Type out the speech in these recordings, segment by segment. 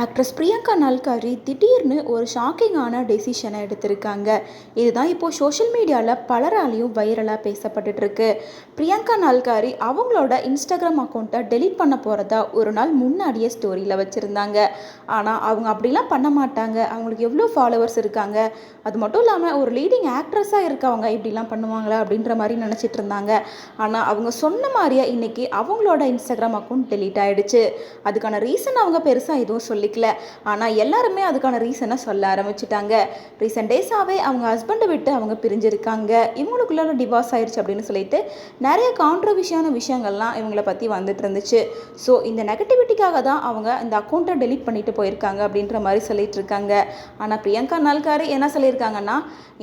Actress Priyanka நால்காரி திடீர்னு ஒரு ஷாக்கிங்கான டெசிஷனை எடுத்திருக்காங்க. இதுதான் இப்போது சோஷியல் மீடியாவில் பலராலையும் வைரலாக பேசப்பட்டுட்ருக்கு பிரியங்கா நால்காரி அவங்களோட இன்ஸ்டாகிராம் அக்கௌண்ட்டை டெலீட் பண்ண போகிறதா ஒரு நாள் முன்னாடியே ஸ்டோரியில் வச்சுருந்தாங்க. ஆனால் அவங்க அப்படிலாம் பண்ண மாட்டாங்க. அவங்களுக்கு எவ்வளோ ஃபாலோவர்ஸ் இருக்காங்க? அது மட்டும் இல்லாமல் ஒரு லீடிங் ஆக்ட்ரஸாக இருக்கவங்க இப்படிலாம் பண்ணுவாங்களா அப்படின்ற மாதிரி நினச்சிட்டு இருந்தாங்க. ஆனால் அவங்க சொன்ன மாதிரியே இன்றைக்கி அவங்களோட இன்ஸ்டாகிராம் அக்கௌண்ட் டெலீட் ஆகிடுச்சு அதுக்கான ரீசன் அவங்க பெருசாக எதுவும் சொல்லிக்கல. ஆனால் எல்லாருமே அதுக்கான ரீசனை சொல்ல ஆரம்பிச்சிட்டாங்க. ரீசெண்ட் டேஸாகவே அவங்க ஹஸ்பண்டை விட்டு அவங்க பிரிஞ்சிருக்காங்க. இவங்களுக்குள்ள டிவோர்ஸ் ஆயிடுச்சு அப்படின்னு சொல்லிட்டு நிறைய கான்ட்ரவர்ஷியான விஷயங்கள்லாம் இவங்களை பற்றி வந்துட்டு இருந்துச்சு. ஸோ இந்த நெகட்டிவிட்டிக்காக தான் அவங்க இந்த அக்கௌண்ட்டை டெலீட் பண்ணிட்டு போயிருக்காங்க அப்படின்ற மாதிரி சொல்லிட்டு இருக்காங்க. ஆனால் பிரியங்கா நால்காரி என்ன சொல்லியிருக்காங்கன்னா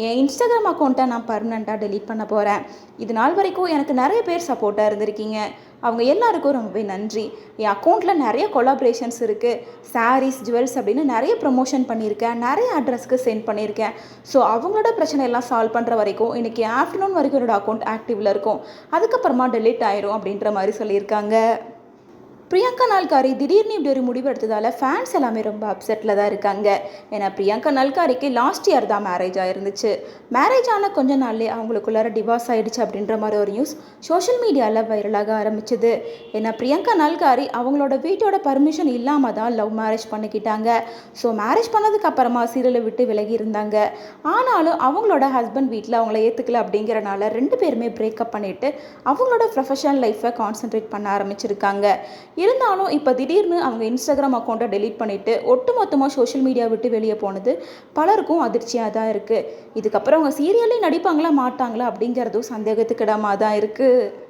என் இன்ஸ்டாகிராம் அக்கௌண்ட்டை நான் பர்மனெண்ட்டாக டெலீட் பண்ண போகிறேன் இது நாள் வரைக்கும் எனக்கு நிறைய பேர் சப்போர்ட்டாக இருந்திருக்கீங்க. அவங்க எல்லாருக்கும் ரொம்பவே நன்றி. என் அக்கௌண்ட்டில் நிறைய கொலாபரேஷன்ஸ் இருக்குது சாரீஸ் ஜுவல்ஸ் அப்படின்னு நிறைய ப்ரமோஷன் பண்ணியிருக்கேன். நிறைய அட்ரஸ்க்கு சென்ட் பண்ணியிருக்கேன். ஸோ அவங்களோட பிரச்சனை எல்லாம் சால்வ் பண்ணுற வரைக்கும் இன்றைக்கி ஆஃப்டர்நூன் வரைக்கும் என்னோடய அக்கௌண்ட் ஆக்டிவில் இருக்கும். அதுக்கப்புறமா டெலீட் ஆயிரும் அப்படின்ற மாதிரி சொல்லியிருக்காங்க. பிரியங்கா நால்காரி திடீர்னு இப்படி ஒரு முடிவு எடுத்ததால் ஃபேன்ஸ் எல்லாமே ரொம்ப அப்செட்டில் தான் இருக்காங்க. ஏன்னா பிரியங்கா நால்காரிக்கு லாஸ்ட் இயர் தான் மேரேஜ் ஆகிருந்துச்சு மேரேஜ் ஆன கொஞ்ச நாள்லேயே அவங்களுக்குள்ளார டிவோர்ஸ் ஆகிடுச்சு அப்படின்ற மாதிரி ஒரு நியூஸ் சோஷியல் மீடியாவில் வைரலாக ஆரம்பிச்சது. ஏன்னா பிரியங்கா நால்காரி அவங்களோட வீட்டோட பர்மிஷன் இல்லாமல் தான் லவ் மேரேஜ் பண்ணிக்கிட்டாங்க. ஸோ மேரேஜ் பண்ணதுக்கு அப்புறமா சீரியலை விட்டு விலகி இருந்தாங்க. ஆனாலும் அவங்களோட ஹஸ்பண்ட் வீட்டில் அவங்கள ஏற்றுக்கல அப்படிங்கிறனால ரெண்டு பேருமே பிரேக்கப் பண்ணிவிட்டு அவங்களோட ப்ரொஃபஷனல் லைஃப்பை கான்சென்ட்ரேட் பண்ண ஆரம்பிச்சிருக்காங்க. இருந்தாலும் இப்போ திடீர்னு அவங்க இன்ஸ்டாகிராம் அக்கௌண்ட்டை டெலீட் பண்ணிவிட்டு ஒட்டுமொத்தமாக சோஷியல் மீடியா விட்டு வெளியே போனது பலருக்கும் அதிர்ச்சியாக தான் இருக்குது இதுக்கப்புறம் அவங்க சீரியல்லையும் நடிப்பாங்களா மாட்டாங்களா அப்படிங்கிறதும் சந்தேகத்துக்கு இடமாக தான் இருக்குது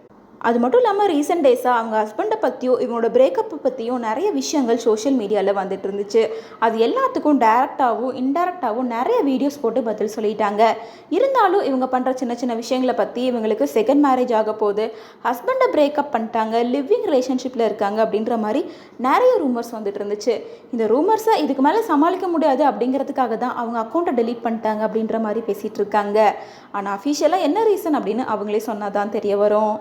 அது மட்டும் இல்லாமல் ரீசெண்ட் டேஸாக அவங்க ஹஸ்பண்டை பற்றியும் இவங்களோட பிரேக்கப்பை பற்றியும் நிறைய விஷயங்கள் சோஷியல் மீடியாவில் வந்துட்டு இருந்துச்சு. அது எல்லாத்துக்கும் டேரெக்டாகவும் இன்டெரக்டாகவும் நிறைய வீடியோஸ் போட்டு பதில் சொல்லிட்டாங்க. இருந்தாலும் இவங்க பண்ணுற சின்ன சின்ன விஷயங்களை பற்றி இவங்களுக்கு செகண்ட் மேரேஜ் ஆக போது ஹஸ்பண்டை பிரேக்கப் பண்ணிட்டாங்க லிவிங் ரிலேஷன்ஷிப்பில் இருக்காங்க அப்படின்ற மாதிரி நிறைய ரூமர்ஸ் வந்துட்டு இருந்துச்சு. இந்த ரூமர்ஸை இதுக்கு மேலே சமாளிக்க முடியாது அப்படிங்கிறதுக்காக தான் அவங்க அக்கௌண்ட்டை டெலீட் பண்ணிட்டாங்க அப்படின்ற மாதிரி பேசிகிட்டு இருக்காங்க. ஆனால் அஃபிஷியலாக என்ன ரீசன் அப்படின்னு அவங்களே சொன்னால் தான் தெரிய வரும்.